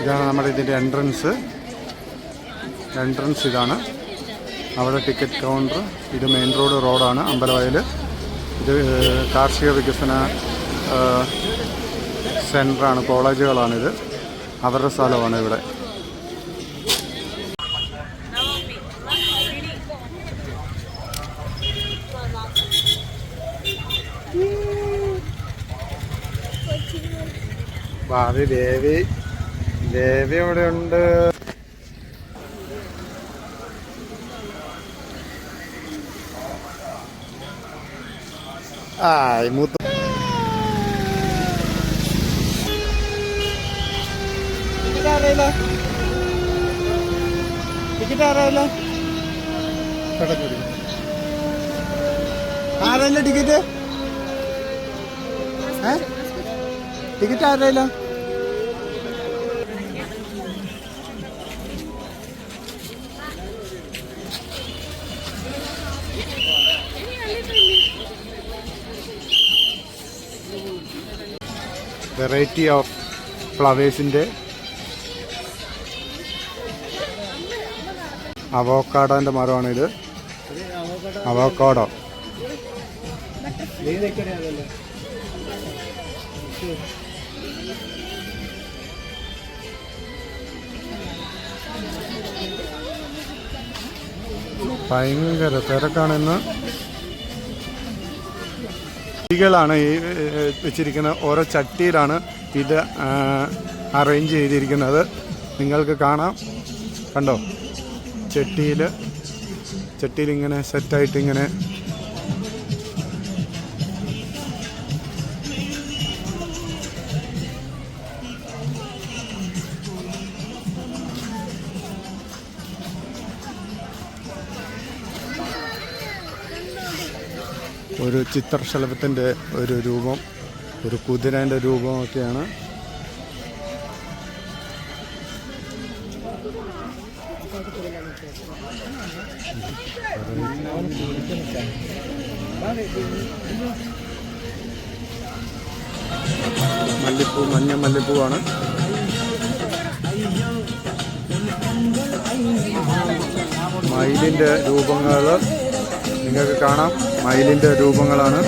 ഇതാണ് നമ്മുടെ ഇതിന്റെ എൻട്രൻസ് എൻട്രൻസ് ഇതാണ്. അവിടെ ടിക്കറ്റ് കൗണ്ടർ ഇത് മെയിൻ റോഡ് റോഡാണ് അമ്പലവയൽ ഇത് കാർഷിക വികസന സെന്ററാണ് കോളേജുകളാണിത്. അവരുടെ സ്ഥലമാണ് ഇവിടെ. ഭാവി ദേവി. ദേവി അവിടെ ഉണ്ട് ആ മൂത്ത ആരല്ല ടിക്കറ്റ് ടിക്കറ്റ് ആരായില്ല? വെറൈറ്റി ഓഫ് ഫ്ലവേഴ്സിന്റെ അവോക്കാഡോന്റെ ഇത്. അവോക്കാഡോ ഭയങ്കര തിരക്കാണെന്ന് ചെടികളാണ് ഈ വെച്ചിരിക്കുന്ന ഓരോ ചട്ടിയിലാണ് ഇത് അറേഞ്ച് ചെയ്തിരിക്കുന്നത്. നിങ്ങൾക്ക് കാണാം. കണ്ടോ? ചട്ടിയിൽ ചട്ടിയിൽ ഇങ്ങനെ സെറ്റായിട്ട് ഇങ്ങനെ ചിത്രശലഭത്തിന്റെ ഒരു രൂപം ഒരു കുതിരേന്റെ രൂപമൊക്കെയാണ്. മല്ലിപ്പൂ മഞ്ഞ മല്ലിപ്പൂവാണ്. മയിലിന്റെ രൂപങ്ങൾ നിങ്ങൾക്ക് കാണാം. മയിലിന്റെ രൂപങ്ങളാണ്.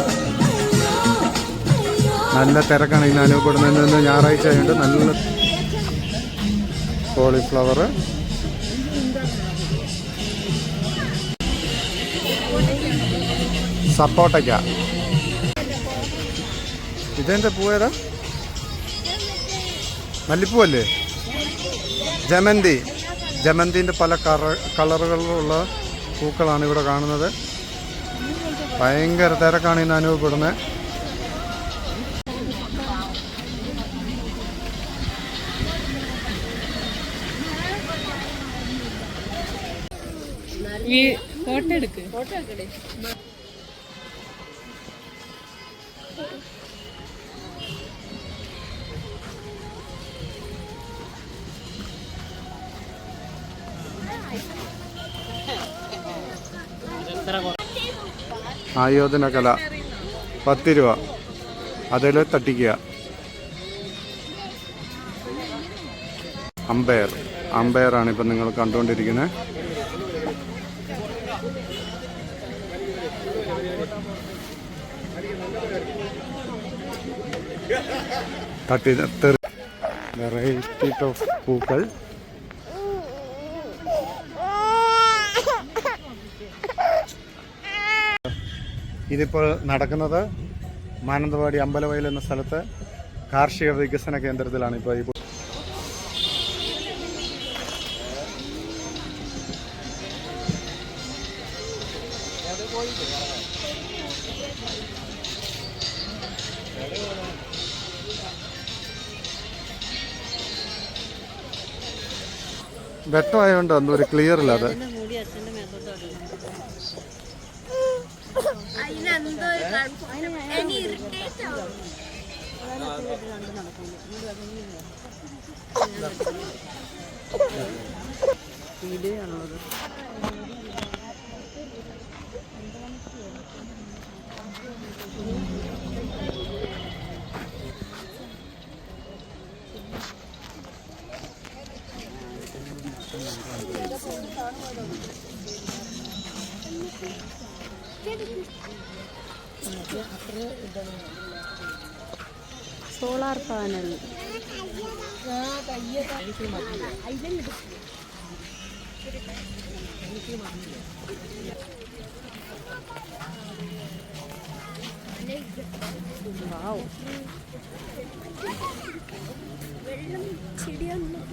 നല്ല തിരക്കാണ് ഇന്ന് അനുഭവപ്പെടുന്നതിൽ നിന്ന് ഞായറാഴ്ച ആയതുകൊണ്ട് നല്ല കോളിഫ്ലവർ സപ്പോട്ടയ്ക്ക. ഇതെന്താ പൂവേതാ മല്ലിപ്പൂ അല്ലേ ജമന്തി. ജമന്തിന്റെ പല കളറുകളിലുള്ള പൂക്കളാണ് ഇവിടെ കാണുന്നത്. ഭയങ്കര തിരക്കാണ് ഇന്ന് അനുഭവപ്പെടുന്നത് ഫോട്ടോ എടുക്ക്. ആയോധന കല. പത്ത് രൂപ അതിൽ തട്ടിക്കുക. അമ്പയർ. അമ്പയറാണ് ഇപ്പം നിങ്ങൾ കണ്ടുകൊണ്ടിരിക്കുന്നത്. തട്ടി വെറൈറ്റി ഓഫ് പൂക്കൾ. ഇതിപ്പോൾ നടക്കുന്നത് മാനന്തവാടി അമ്പലവയൽ എന്ന സ്ഥലത്ത് കാർഷിക വികസന കേന്ദ്രത്തിലാണ് ഇപ്പോൾ ഈ വെട്ടമായതുകൊണ്ട് അന്ന് ഒരു ക്ലിയർ ഇല്ല അത്. സോളാർ പാനൽ വാവ് വെള്ളം ചെടിയൊന്നും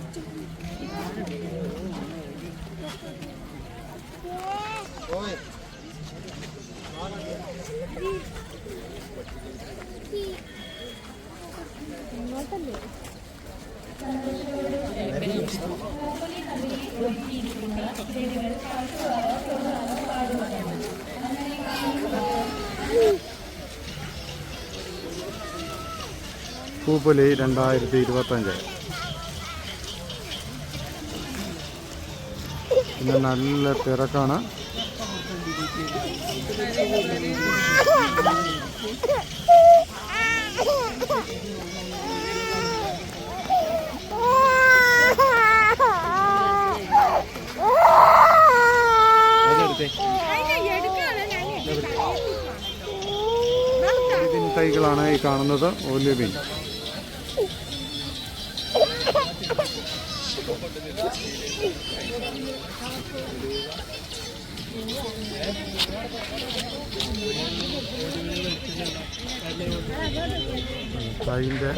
പൂപ്പൊലി രണ്ടായിരത്തി ഇരുപത്തഞ്ച്. ഇന്ന് നല്ല തിരക്കാണ്. തൈകളാണ് ഈ കാണുന്നത്. ഒലിവിൻ തൈന്റെ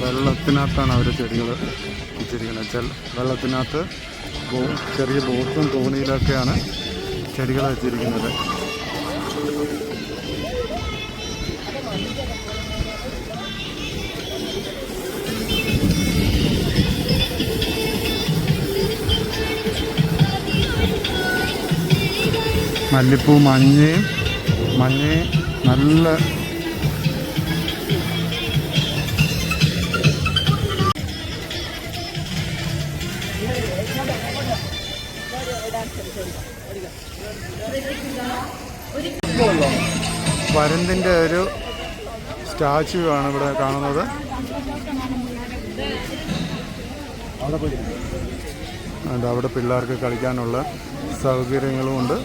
വെള്ളത്തിനകത്താണ് അവർ ചെടികൾ വെച്ചിരിക്കുന്നത് ചെൽ വെള്ളത്തിനകത്ത് ചെറിയ ബോട്ടും തോണിയിലൊക്കെയാണ് ചെടികൾ വെച്ചിരിക്കുന്നത്. മല്ലിപ്പൂ മഞ്ഞയും മഞ്ഞയും നല്ല വരന്തിന്റെ ഒരു സ്റ്റാച്ചു ആണ് ഇവിടെ കാണുന്നത്. അവിടെ പിള്ളേർക്ക് കളിക്കാനുള്ള സൗകര്യങ്ങളുമുണ്ട്.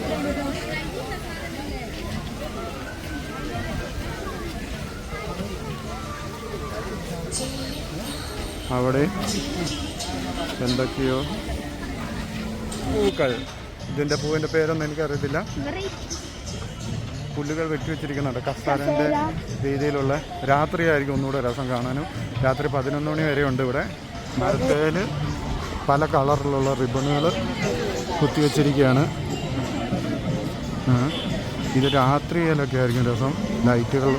അവിടെ എന്തൊക്കെയോ പൂക്കൾ. ഇതിന്റെ പൂവിന്റെ പേരൊന്നും എനിക്കറിയത്തില്ല. പുല്ലുകൾ വെട്ടിവെച്ചിരിക്കുന്നുണ്ട് കസ്താരന്റെ രീതിയിലുള്ള രാത്രിയായിരിക്കും ഒന്നുകൂടെ രസം കാണാനും. രാത്രി പതിനൊന്ന് മണി വരെ ഉണ്ട് ഇവിടെ. മരത്തേൽ പല കളറിലുള്ള റിബണുകൾ കുത്തിവെച്ചിരിക്കുകയാണ് ഇത് രാത്രിയിലൊക്കെ ആയിരിക്കും രസം. ലൈറ്റുകൾ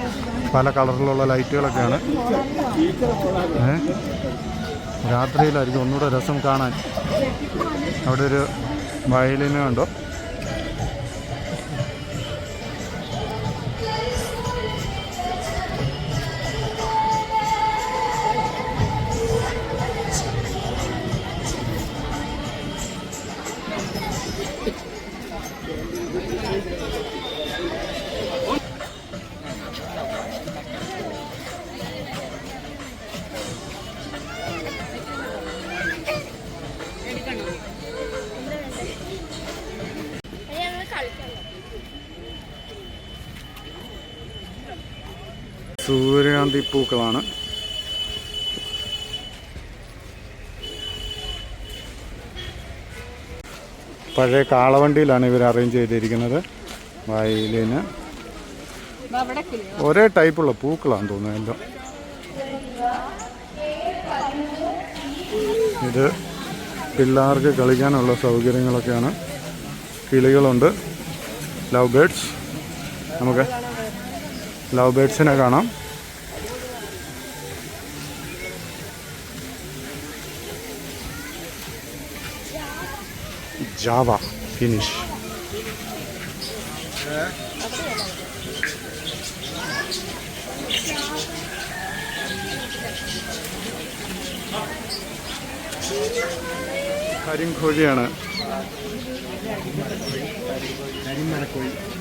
പല കളറിലുള്ള ലൈറ്റുകളൊക്കെയാണ്. രാത്രിയിലായിരിക്കും ഒന്നുകൂടെ രസം കാണാൻ. അവിടെ ഒരു വയലിന് സൂര്യകാന്തി പൂക്കളാണ്. പഴയ കാളവണ്ടിയിലാണ് ഇവർ അറേഞ്ച് ചെയ്തിരിക്കുന്നത്. വയലിന്. ഒരേ ടൈപ്പുള്ള പൂക്കളാണ് തോന്നുന്നു എല്ലാം ഇത് പിള്ളേർക്ക് കളിക്കാനുള്ള സൗകര്യങ്ങളൊക്കെയാണ്. കിളികളുണ്ട്. ലവ് ബേഡ്സ് നമുക്ക് ലവ് ബേഡ്സിനെ കാണാം. Java finch. കരിങ്കോഴിയാണ്. Colombian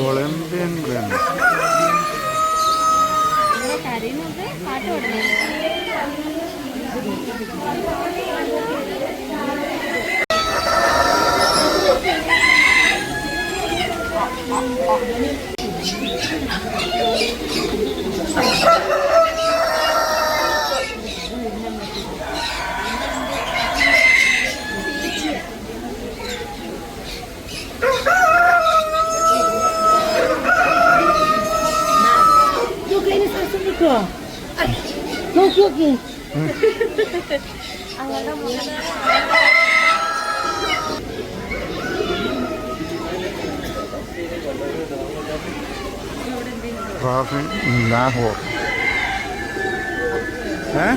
Colombian Grand. Oh. പാടുന്നത് ട്രാഫിൻ ലാഹോർ ഏ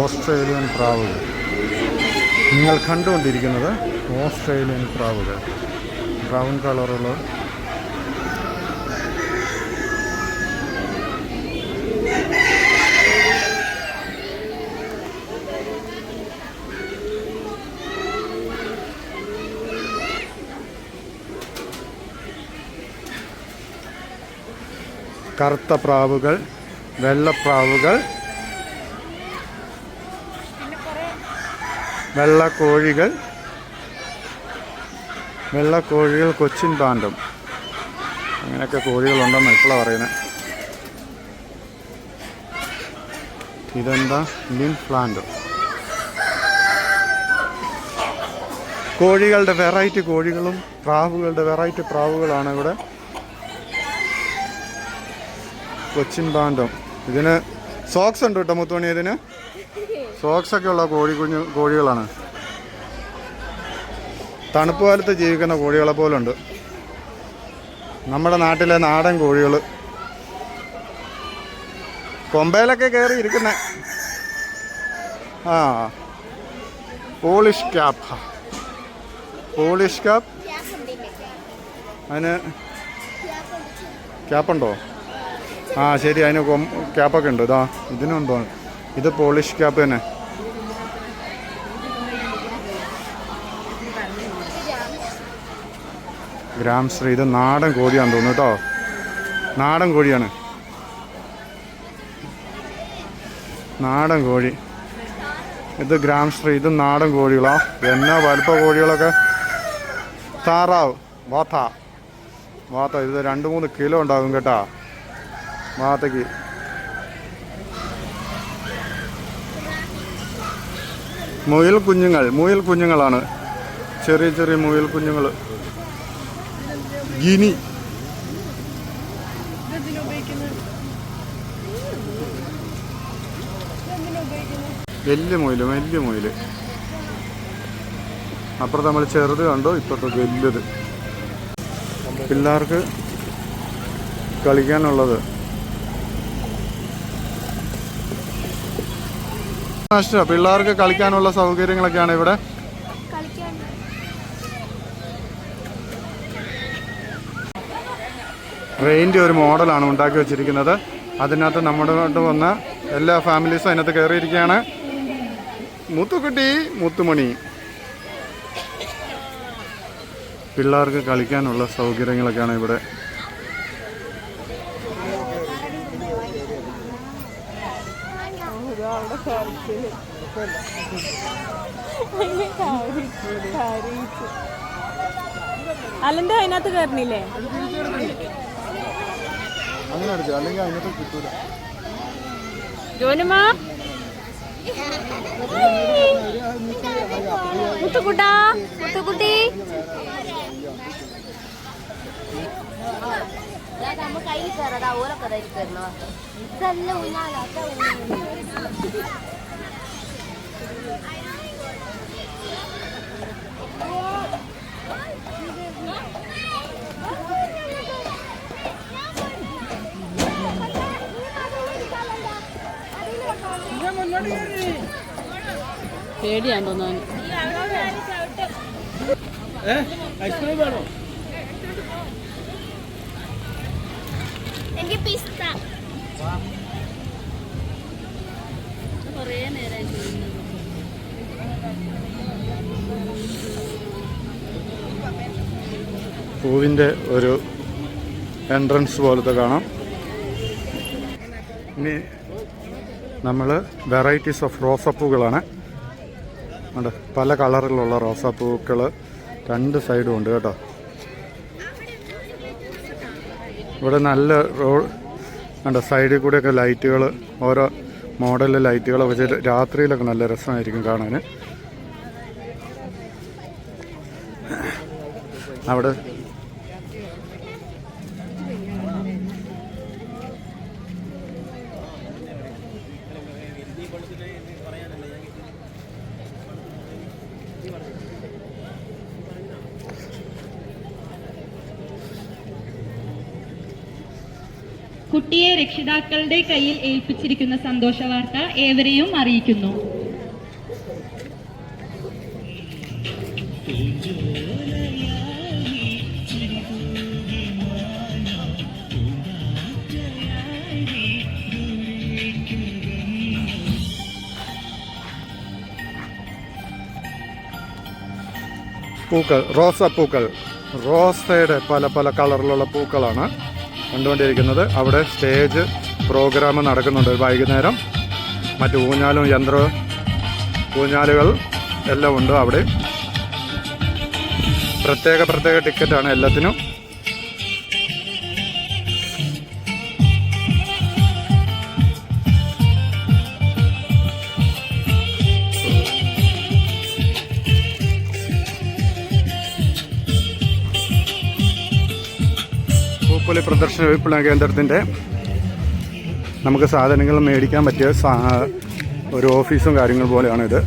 ഓസ്ട്രേലിയൻ പ്രാവുകൾ നിങ്ങൾ കണ്ടുകൊണ്ടിരിക്കുന്നത് ഓസ്ട്രേലിയൻ പ്രാവുകൾ ബ്രൗൺ കളറുള്ള കറുത്ത പ്രാവുകൾ വെള്ളപ്രാവുകൾ വെള്ളക്കോഴികൾ വെള്ളക്കോഴികൾ കൊച്ചിൻ പാണ്ടും അങ്ങനെയൊക്കെ കോഴികളുണ്ടെന്ന് ഇപ്പോഴാണ് പറയുന്നത് ഇതെന്താ? Indian plant. കോഴികളുടെ വെറൈറ്റി കോഴികളും പ്രാവുകളുടെ വെറൈറ്റി പ്രാവുകളാണ് ഇവിടെ കൊച്ചിൻ ബാൻഡം ഇതിന് സോക്സ് ഉണ്ട് കേട്ടോ മുത്തുമണി ഇതിന് സോക്സ് ഒക്കെ ഉള്ള കോഴി കുഞ്ഞു കോഴികളാണ്. തണുപ്പ് കാലത്ത് ജീവിക്കുന്ന കോഴികളെ പോലുണ്ട്. നമ്മുടെ നാട്ടിലെ നാടൻ കോഴികൾ കൊമ്പയിലൊക്കെ കയറി ഇരിക്കുന്ന. ആ. പോളിഷ് ക്യാപ്പ് പോളിഷ് ക്യാപ്പ് അതിന് ക്യാപ്പുണ്ടോ ആ ശരി അതിന് ക്യാപ്പൊക്കെ ഉണ്ട്. ഇതാ ഇതിനുണ്ടോ ഇത് പോളിഷ് ക്യാപ്പ് തന്നെ. ഗ്രാം ശ്രീ ഇത് നാടൻ കോഴിയാന്ന് തോന്നുന്നു കേട്ടോ. നാടൻ കോഴിയാണ്. നാടൻ കോഴി. ഇത് ഗ്രാം ശ്രീ ഇത് നാടൻ കോഴികളാ. എന്നാ വലുപ്പ കോഴികളൊക്കെ. താറാവ് വാത്ത. വാത്ത ഇത് രണ്ട് മൂന്ന് കിലോ ഉണ്ടാകും കേട്ടാ. വാത്തയ്ക്ക് മുയൽ കുഞ്ഞുങ്ങൾ മുയൽ കുഞ്ഞുങ്ങളാണ്. ചെറിയ ചെറിയ മുയൽ കുഞ്ഞുങ്ങൾ. ഗിനി. വലിയ മുയൽ വലിയ മുയൽ അപ്പുറത്ത് നമ്മൾ ചെറുത് കണ്ടു ഇപ്പുറത്ത് വലുത്. പിള്ളേർക്ക് കളിക്കാനുള്ളത് മാസ്റ്റർ പിള്ളേർക്ക് കളിക്കാനുള്ള സൗകര്യങ്ങളൊക്കെയാണ് ഇവിടെ. ട്രെയിന്റെ ഒരു മോഡലാണ് ഉണ്ടാക്കി വെച്ചിരിക്കുന്നത്. അതിനകത്ത് നമ്മുടെ വന്ന എല്ലാ ഫാമിലീസും അതിനകത്ത് കയറിയിരിക്കുകയാണ്. മുത്തുക്കുട്ടി മുത്തുമണി. പിള്ളേർക്ക് കളിക്കാനുള്ള സൗകര്യങ്ങളൊക്കെയാണ് ഇവിടെ അല്ലെന്താ അതിനകത്ത് കയറണില്ലേ അങ്ങനെ അടിച്ചു അല്ലെങ്കിൽ അതിനകത്ത് കിട്ടൂല. ജോനുമാ? മുത്തുക്കുട്ടാ മുത്തുക്കുട്ടി. നമ്മ കയ്യിൽ കയറതാ ഓരൊക്കെ കയറണോ ഇതല്ല ഊഞ്ഞാല. പേടിയാൻ തോന്നുന്നു ഐസ്ക്രീം വേണോ? എനിക്ക് പിസ്ത പൂവിന്റെ ഒരു എൻട്രൻസ് പോലത്തെ കാണാം. ഇനി നമ്മൾ വെറൈറ്റീസ് ഓഫ് റോസാപ്പൂകളാണ് ഉണ്ട് പല കളറിലുള്ള റോസാപ്പൂക്കൾ രണ്ട് സൈഡും ഉണ്ട് കേട്ടോ. ഇവിടെ നല്ല റോ ഉണ്ട് സൈഡിൽ കൂടെയൊക്കെ ലൈറ്റുകൾ ഓരോ മോഡലിലെ ലൈറ്റുകൾ വെച്ച് രാത്രിയിലൊക്കെ നല്ല രസമായിരിക്കും കാണാൻ അവിടെ കുട്ടിയെ രക്ഷിതാക്കളുടെ കയ്യിൽ ഏൽപ്പിച്ചിരിക്കുന്ന സന്തോഷ വാർത്ത ഏവരെയും അറിയിക്കുന്നു. പൂക്കൾ റോസാപ്പൂക്കൾ റോസയുടെ പല പല കളറിലുള്ള പൂക്കളാണ് കണ്ടുകൊണ്ടിരിക്കുന്നത്. അവിടെ സ്റ്റേജ് പ്രോഗ്രാം നടക്കുന്നുണ്ട്. വൈകുന്നേരം മറ്റ് ഊഞ്ഞാലും യന്ത്ര ഊഞ്ഞാലുകൾ എല്ലാം ഉണ്ട് അവിടെ. പ്രത്യേക പ്രത്യേക ടിക്കറ്റാണ് എല്ലാത്തിനും. പൂപ്പൊലി പ്രദർശന വിപ്ലവ കേന്ദ്രത്തിന്റെ നമുക്ക് സാധനങ്ങൾ മേടിക്കാൻ പറ്റിയ ഒരു ഓഫീസും കാര്യങ്ങൾ പോലെയാണ് ഇത്.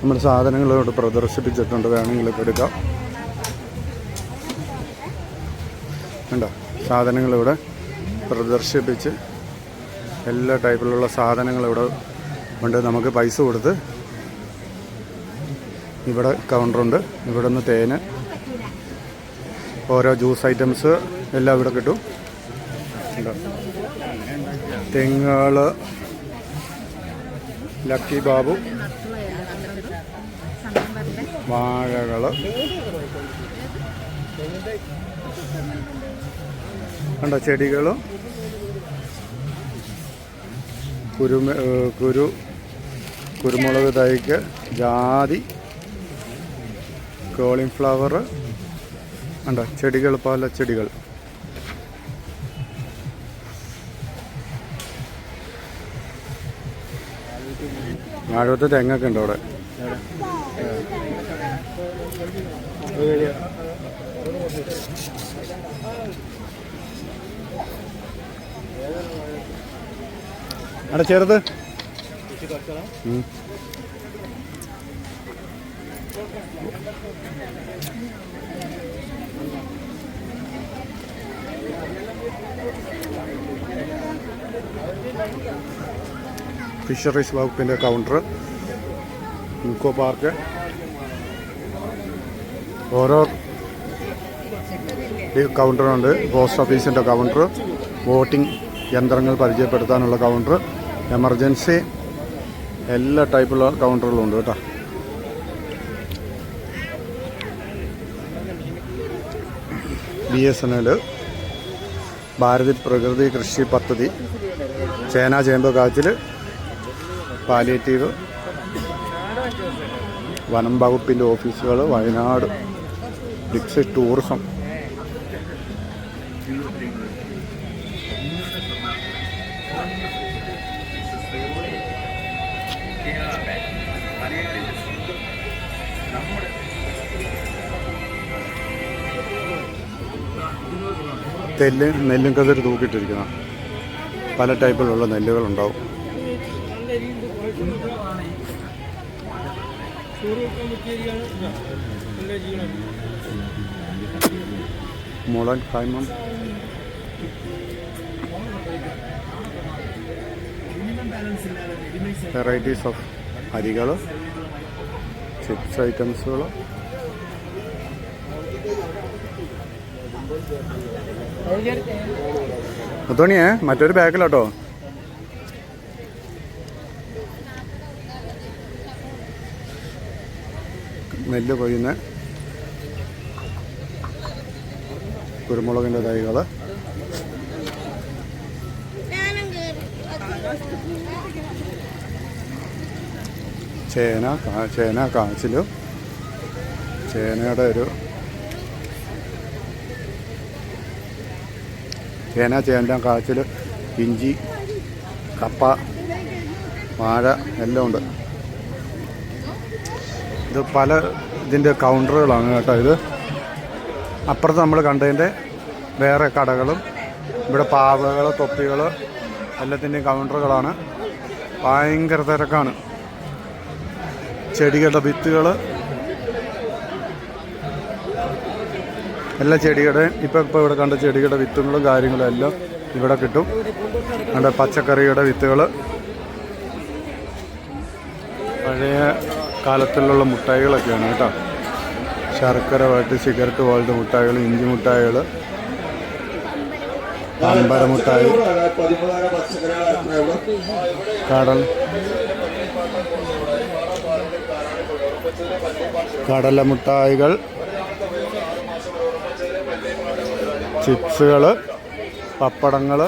നമ്മുടെ സാധനങ്ങൾ ഇവിടെ പ്രദർശിപ്പിച്ചിട്ടുണ്ട്. വേണമെങ്കിൽ എടുക്കാം. വേണ്ട സാധനങ്ങളിവിടെ പ്രദർശിപ്പിച്ച് എല്ലാ ടൈപ്പിലുള്ള സാധനങ്ങൾ ഉണ്ട്. നമുക്ക് പൈസ കൊടുത്ത് ഇവിടെ കൗണ്ടറുണ്ട്. ഇവിടെ നിന്ന് തേന് ഓരോ ജ്യൂസ് ഐറ്റംസ് എല്ലാം ഇവിടെ കിട്ടും. തെങ്ങുകൾ ലക്കി ബാബു വാഴകൾ കണ്ടോ ചെടികളും. കുരുമ കുരു കുരുമുളക് തൈക്ക് ജാതി കോളിഫ്ലവർ ഉണ്ട് ചെടികൾ പല ചെടികൾ. ആഴത്ത് തെങ്ങൊക്കെ ഉണ്ട് അവിടെ. അവിടെ ചെറുത് ഉം. ഫിഷറീസ് വകുപ്പിന്റെ കൗണ്ടർ ഇൻകോ പാർക്ക് ഓരോ കൗണ്ടറുണ്ട് പോസ്റ്റ് ഓഫീസിന്റെ കൗണ്ടർ വോട്ടിംഗ് യന്ത്രങ്ങൾ പരിചയപ്പെടുത്താനുള്ള കൗണ്ടർ എമർജൻസി എല്ലാ ടൈപ്പുള്ള കൗണ്ടറുകളും ഉണ്ട് കേട്ടോ. ബി എസ് എൻ എൽ ഭാരതി പ്രകൃതി കൃഷി പദ്ധതി ചേന ചേമ്പ് കാച്ചിൽ പാലിയേറ്റീവ് വനം വകുപ്പിന്റെ ഓഫീസുകൾ വയനാട് ഡിക്സ് ടൂറിസം തെല്ല് നെല്ലും കതിർ തൂക്കിയിട്ടിരിക്കുന്ന. പല ടൈപ്പിലുള്ള നെല്ലുകളുണ്ടാവും. മുളൻ കൈമം വെറൈറ്റീസ് ഓഫ് അരികൾ ചിപ്സ് ഐറ്റംസുകൾ മുത്തോണിയേ മറ്റൊരു ബാഗിലോട്ടോ നെല്ല് കൊയ്യുന്ന കുരുമുളകിന്റെ തൈകൾ ചേന ചേന കാച്ചിലും. ചേനയുടെ ഒരു ചേന ചേന്ത കാച്ചിൽ ഇഞ്ചി കപ്പ വാഴ എല്ലാം ഉണ്ട്. ഇത് പല ഇതിന്റെ കൗണ്ടറുകളാണ് കേട്ടോ ഇത്. അപ്പുറത്ത് നമ്മൾ കണ്ടതിന്റെ വേറെ കടകളും ഇവിടെ പാവകൾ തൊപ്പികൾ എല്ലാത്തിന്റെയും കൗണ്ടറുകളാണ്. ഭയങ്കര തിരക്കാണ്. ചെടികളുടെ വിത്തുകൾ എല്ലാ ചെടികളുടെയും ഇപ്പോൾ ഇപ്പോൾ ഇവിടെ കണ്ട ചെടികളുടെ വിത്തുകളും കാര്യങ്ങളും എല്ലാം ഇവിടെ കിട്ടും. കണ്ട പച്ചക്കറിയുടെ വിത്തുകൾ പഴയ കാലത്തിലുള്ള മുട്ടായികളൊക്കെയാണ് കേട്ടോ. ശർക്കര വാട്ടി സിഗരറ്റ് പോലത്തെ മുട്ടായികൾ ഇഞ്ചി മുട്ടായികൾ അമ്പര മുട്ടായി കടൽ കടല മുട്ടായികൾ ചിപ്സുകൾ പപ്പടങ്ങൾ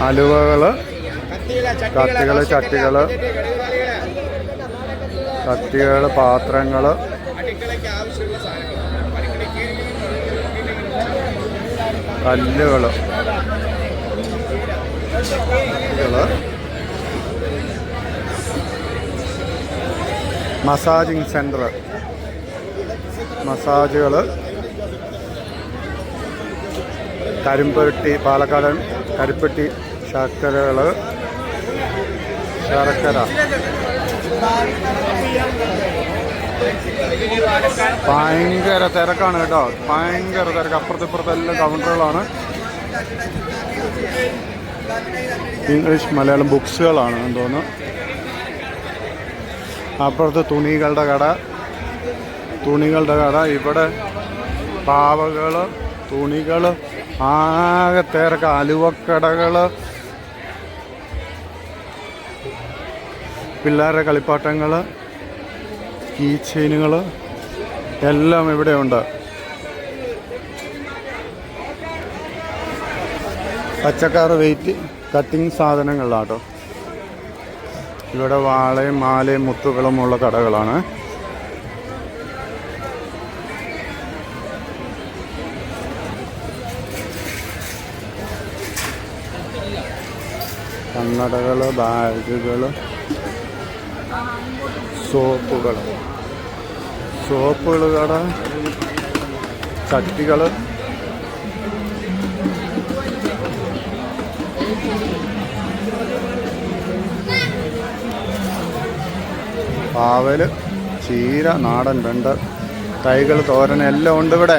അലുവകൾ കത്തികൾ ചട്ടികൾ കത്തികൾ പാത്രങ്ങൾ കല്ലുകൾ മസാജിങ് സെന്റർ മസാജുകൾ. കരിമ്പെട്ടി പാലക്കാടൻ കരിപ്പെട്ടി ശർക്കരകൾ. ശർക്കര. ഭയങ്കര തിരക്കാണ് കേട്ടോ. ഭയങ്കര തിരക്ക്. അപ്പുറത്തിപ്പുറത്തെല്ലാം കൗണ്ടറുകളാണ്. ഇംഗ്ലീഷ് മലയാളം ബുക്സുകളാണ് തോന്നുന്നു. അപ്പുറത്ത് തുണികളുടെ കട. തുണികളുടെ കട. ഇവിടെ പാവകൾ തുണികൾ ആകെ തിരക്ക്. അലുവക്കടകൾ പിള്ളേരുടെ കളിപ്പാട്ടങ്ങൾ കീ ചെയിനുകൾ എല്ലാം ഇവിടെ ഉണ്ട്. പച്ചക്കറി വെയിറ്റ് കട്ടിങ് സാധനങ്ങളിലാട്ടോ ഇവിടെ വാളയും മാലയും മുത്തുകളും ഉള്ള കടകളാണ്. കണ്ണടകൾ ബാഗുകൾ സോപ്പുകൾ സോപ്പുകൾ കട ചട്ടികൾ പാവൽ ചീര നാടൻ രണ്ട് തൈകൾ തോരൻ എല്ലാം ഉണ്ട് ഇവിടെ.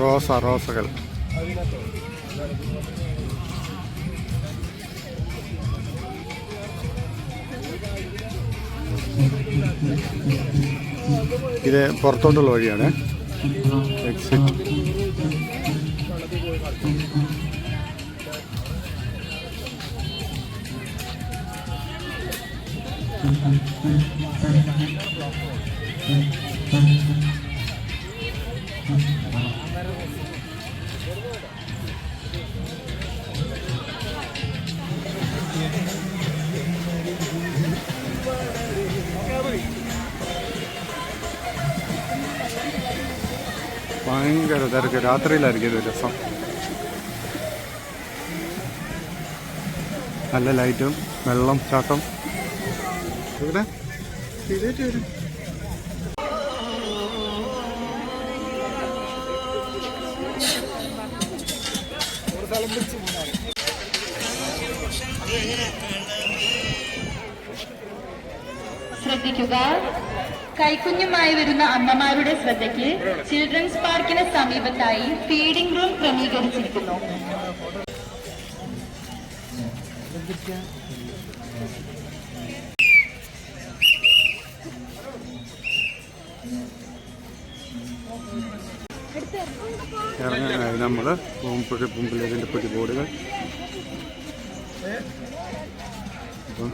റോസ റോസകൾ. ഇത് പുറത്തോട്ടുള്ള വഴിയാണ്. എക്സിറ്റ് ഭയങ്കര തിരക്ക്. രാത്രിയിലായിരിക്കും ഇത് രസം. നല്ല ലൈറ്റും വെള്ളം ചാട്ടം. ഇവിടെ. ശ്രദ്ധിക്കുക. കൈക്കുഞ്ഞുമായി വരുന്ന അമ്മമാരുടെ ശ്രദ്ധയ്ക്ക് ചിൽഡ്രൻസ് പാർക്കിന് സമീപത്തായി ഫീഡിംഗ് റൂം ക്രമീകരിച്ചിരിക്കുന്നു. ഇറങ്ങാനായി. നമ്മൾ പൂമ്പുഴ പൂമ്പിലേതിന്റെ പൊടി ബോർഡുകൾ അപ്പം